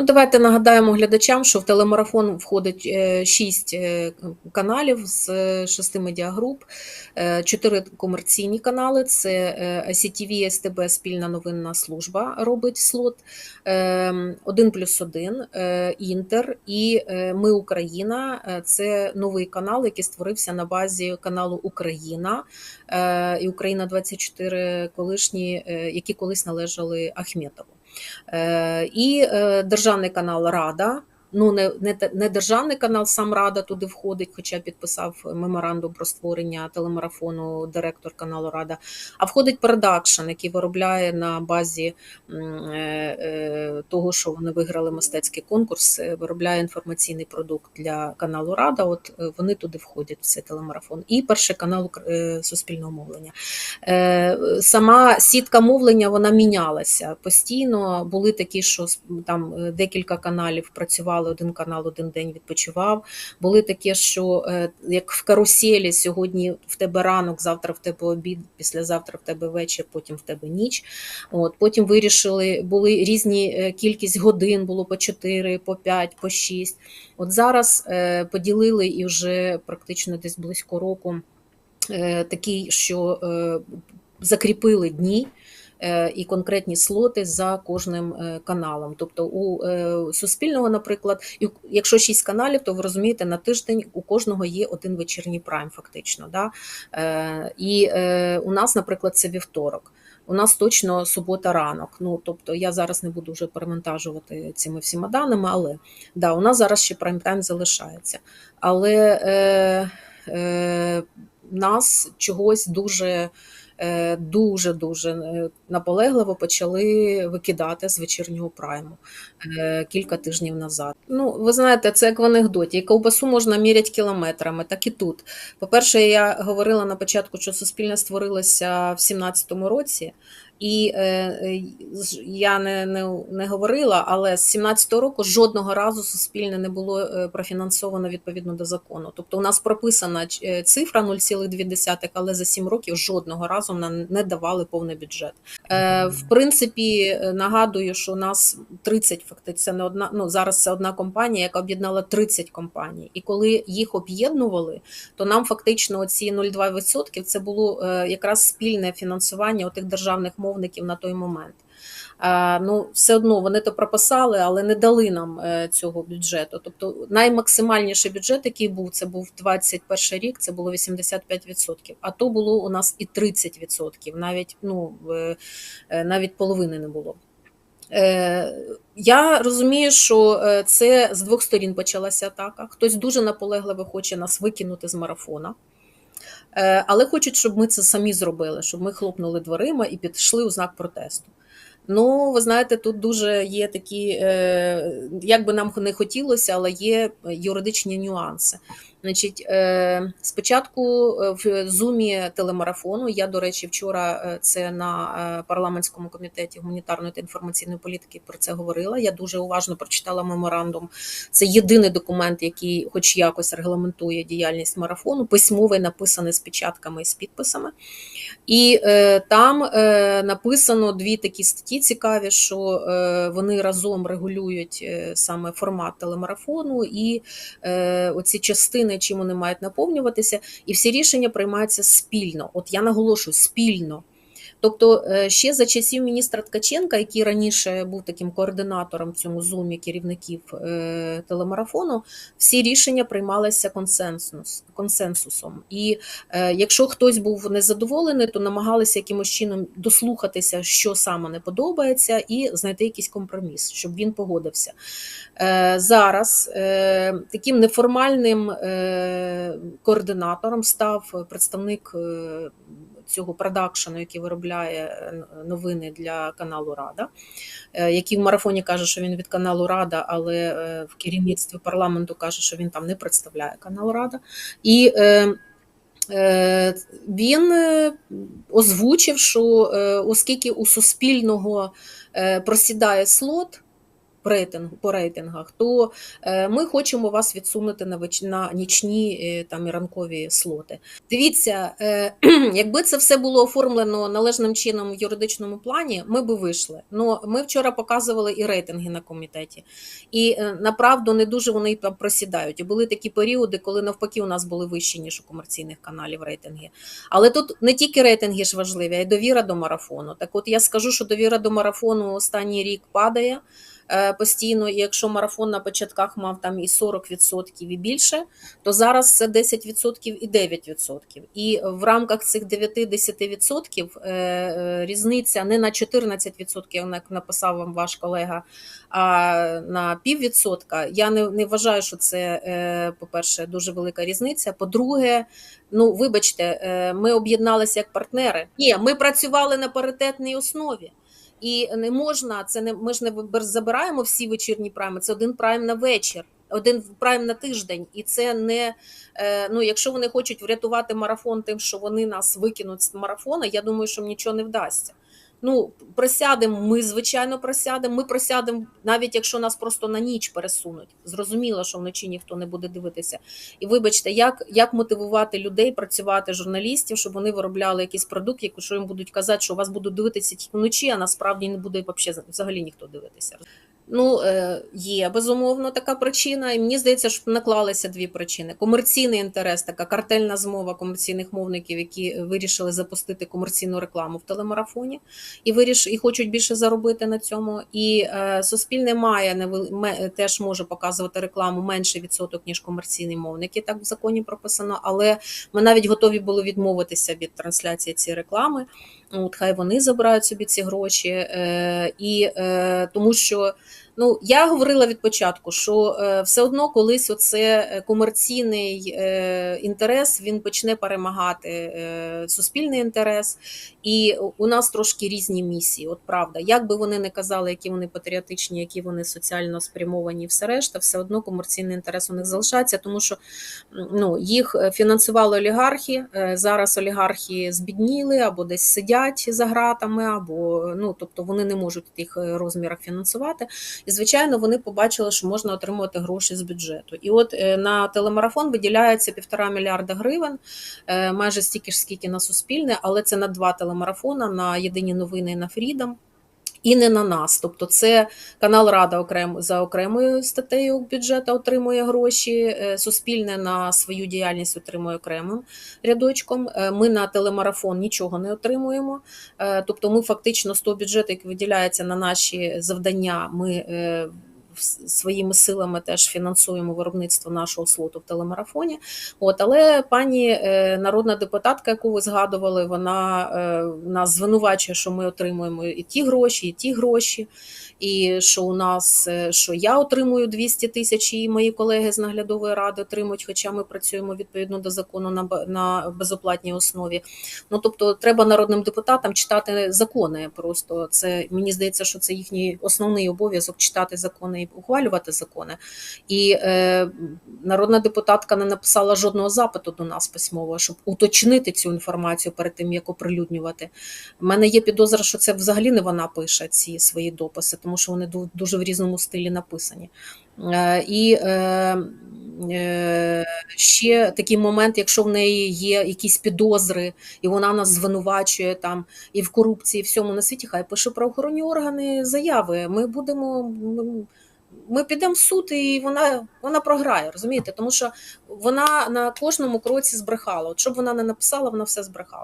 Ну, давайте нагадаємо глядачам, що в телемарафон входить е, шість е, каналів з е, шести медіагруп, е, чотири комерційні канали. Це е, ICTV, СТБ, спільна новинна служба робить слот, е, один плюс один, е, Інтер і е, Ми Україна. Е, Це новий канал, який створився на базі каналу Україна е, і Україна 24 колишні, е, які колись належали Ахметову. Е, І е, державний канал Рада. Ну, не, не, не державний канал, сам Рада туди входить, хоча підписав меморандум про створення телемарафону директор каналу Рада. А входить продакшн, який виробляє на базі е, е, того, що вони виграли мистецький конкурс, е, виробляє інформаційний продукт для каналу Рада. От вони туди входять в цей телемарафон. І перший канал Суспільного мовлення. Сама сітка мовлення вона мінялася постійно. Були такі, що там декілька каналів працювали, один канал один день відпочивав. Були такі, що е, як в каруселі, сьогодні в тебе ранок, завтра в тебе обід, післязавтра в тебе вечір, потім в тебе ніч. От потім вирішили, були різні е, кількість годин, було по 4, по 5, по 6. От зараз е, поділили і вже практично десь близько року такий, що закріпили дні. Е, І конкретні слоти за кожним е, каналом. Тобто у е, Суспільного, наприклад, якщо шість каналів, то ви розумієте, на тиждень у кожного є один вечірній прайм, фактично. Да? І у нас, наприклад, це вівторок. У нас точно субота ранок. Ну тобто я зараз не буду вже перемонтажувати цими всіма даними, але да, у нас зараз ще прайм-тайм залишається. Але е, е, нас чогось дуже. Е, Дуже дуже е, наполегливо почали викидати з вечірнього прайму е, кілька тижнів назад. Ну, ви знаєте, це як в анекдоті. Ковбасу можна міряти кілометрами, так і тут. По-перше, я говорила на початку, що суспільне створилося в 17-му році, і е, е, я не, не, не говорила, але з 17-го року жодного разу суспільне не було е, профінансовано відповідно до закону. Тобто у нас прописана е, цифра 0,2, але за 7 років жодного разу нам не давали повний бюджет. Е, В принципі, нагадую, що у нас 30 фактично це не одна. Ну зараз це одна компанія, яка об'єднала 30 компаній. І коли їх об'єднували, то нам фактично ці 0,2% це було якраз спільне фінансування отих державних мовників на той момент. Ну, все одно вони то прописали, але не дали нам е, цього бюджету. Тобто наймаксимальніший бюджет, який був, це був 21 рік, це було 85%. А то було у нас і 30%, навіть ну е, навіть половини не було. Е, Я розумію, що це з двох сторін почалася атака. Хтось дуже наполегливо хоче нас викинути з марафона. Е, Але хочуть, щоб ми це самі зробили, щоб ми хлопнули дверима і підшли у знак протесту. Ну, ви знаєте, тут дуже є такі, е, як би нам не хотілося, але є юридичні нюанси. Значить, е, спочатку е, в зумі телемарафону, я, до речі, вчора е, це на парламентському комітеті гуманітарної та інформаційної політики про це говорила. Я дуже уважно прочитала меморандум. Це єдиний документ, який, хоч якось, регламентує діяльність марафону, письмовий, написаний з печатками і з підписами. І е, там е, написано дві такі статті цікаві, що е, вони разом регулюють е, саме формат телемарафону і е, оці частини, чим вони мають наповнюватися, і всі рішення приймаються спільно. От я наголошую спільно. Тобто, е, ще за часів міністра Ткаченка, який раніше був таким координатором цьому зумі керівників е, телемарафону, всі рішення приймалися консенсус, консенсусом. І е, якщо хтось був незадоволений, то намагалися якимось чином дослухатися, що саме не подобається, і знайти якийсь компроміс, щоб він погодився. Зараз таким неформальним координатором став представник цього продакшену, який виробляє е, новини для каналу Рада, е, який в марафоні каже, що він від каналу Рада, але е, в керівництві парламенту каже, що він там не представляє канал Рада. І він озвучив, що оскільки у Суспільного просідає слот, рейтингу, по рейтингах, то е, ми хочемо вас відсунути на, на нічні е, там, і ранкові слоти. Дивіться, е, якби це все було оформлено належним чином в юридичному плані, ми би вийшли. Ну, ми вчора показували і рейтинги на комітеті. І направду не дуже вони там просідають. І були такі періоди, коли навпаки у нас були вищі, ніж у комерційних каналів рейтинги. Але тут не тільки рейтинги ж важливі, а й довіра до марафону. Так от я скажу, що довіра до марафону останній рік падає постійно. І якщо марафон на початках мав там і 40% і більше, то зараз це 10% і 9%. І в рамках цих 9-10% е, е, різниця не на 14%, як написав вам ваш колега, а на піввідсотка. Я не, не вважаю, що це, е, по-перше, дуже велика різниця. По-друге, ну вибачте, е, ми об'єдналися як партнери. Ні, ми працювали на паритетній основі. І не можна, це не ми ж не забираємо всі вечірні прайми. Це один прайм на вечір, один прайм на тиждень. І це не е, ну, якщо вони хочуть врятувати марафон тим, що вони нас викинуть з марафона, я думаю, що нічого не вдасться. Ну, просядемо, ми, звичайно, просядемо. Ми просядемо, навіть якщо нас просто на ніч пересунуть. Зрозуміло, що вночі ніхто не буде дивитися. І вибачте, як, як мотивувати людей працювати, журналістів, щоб вони виробляли якийсь продукт, якщо їм будуть казати, що вас будуть дивитися тільки вночі, а насправді не буде взагалі ніхто дивитися. Ну, е, є безумовно така причина, і мені здається, що наклалися дві причини: комерційний інтерес, така картельна змова комерційних мовників, які вирішили запустити комерційну рекламу в телемарафоні і виріш, і хочуть більше заробити на цьому. І е, суспільне має ме- теж може показувати рекламу менше відсоток ніж комерційні мовники. Так в законі прописано. Але ми навіть готові були відмовитися від трансляції цієї реклами. От хай вони забирають собі ці гроші, е, і е, тому що. Ну, я говорила від початку, що е, все одно колись оце е, комерційний е, інтерес він почне перемагати суспільний інтерес, і у нас трошки різні місії. От правда, як би вони не казали, які вони патріотичні, які вони соціально спрямовані, все решта, все одно комерційний інтерес у них залишається, тому що ну, їх фінансували олігархи. Зараз олігархи збідніли або десь сидять за гратами, або ну тобто вони не можуть в тих розмірах фінансувати. І звичайно, вони побачили, що можна отримувати гроші з бюджету. І от е, на телемарафон виділяється півтора мільярда гривень, е, майже стільки ж скільки на суспільне, але це на два телемарафона: на єдині новини і на Фрідом. І не на нас, тобто це канал Рада окремо за окремою статтею бюджету отримує гроші. е, Суспільне на свою діяльність отримує окремим рядочком. Е, Ми на телемарафон нічого не отримуємо. Е, Тобто, ми фактично з того бюджету, який виділяється на наші завдання, ми своїми силами теж фінансуємо виробництво нашого слоту в телемарафоні. От, але пані е, народна депутатка, яку ви згадували, вона е, нас звинувачує, що ми отримуємо і ті гроші, і ті гроші. І що у нас е, що я отримую 200 тисяч, і мої колеги з наглядової ради отримують, хоча ми працюємо відповідно до закону на на безоплатній основі. Ну тобто, треба народним депутатам читати закони. Просто це мені здається, що це їхній основний обов'язок читати закони ухвалювати закони. І е, народна депутатка не написала жодного запиту до нас письмового, щоб уточнити цю інформацію перед тим, як оприлюднювати. У мене є підозра, що це взагалі не вона пише ці свої дописи, тому що вони дуже в різному стилі написані. Е, І е, е, ще такий момент, якщо в неї є якісь підозри, і вона нас звинувачує там і в корупції, і всьому на світі, хай пише правоохоронні органи заяви. Ми будемо. Ми- підемо в суд, і вона, вона програє, розумієте? Тому що вона на кожному кроці збрехала. От що вона не написала, вона все збрехала.